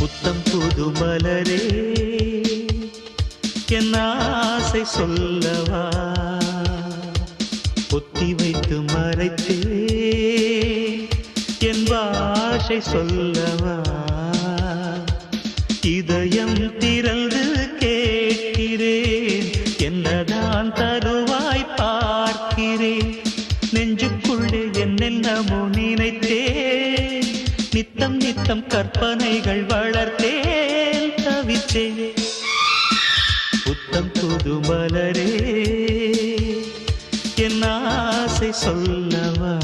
புத்தம் புது மலரே என் ஆசை சொல்லவா? பொத்தி வைத்து மறைத்தே என் பாஷை சொல்லவா? இதயம் திறந்து கேட்கிறேன் என்னதான் தருவாய் பார்க்கிறேன்? நெஞ்சுக்குள்ளே என்னென்னமோ நினைத்தேன் நித்தம் நித்தம் கற்பனைகள் வளர்த்தேன் தவித்தேன் புத்தம் புது மலரே என் ஆசை சொல்லவா?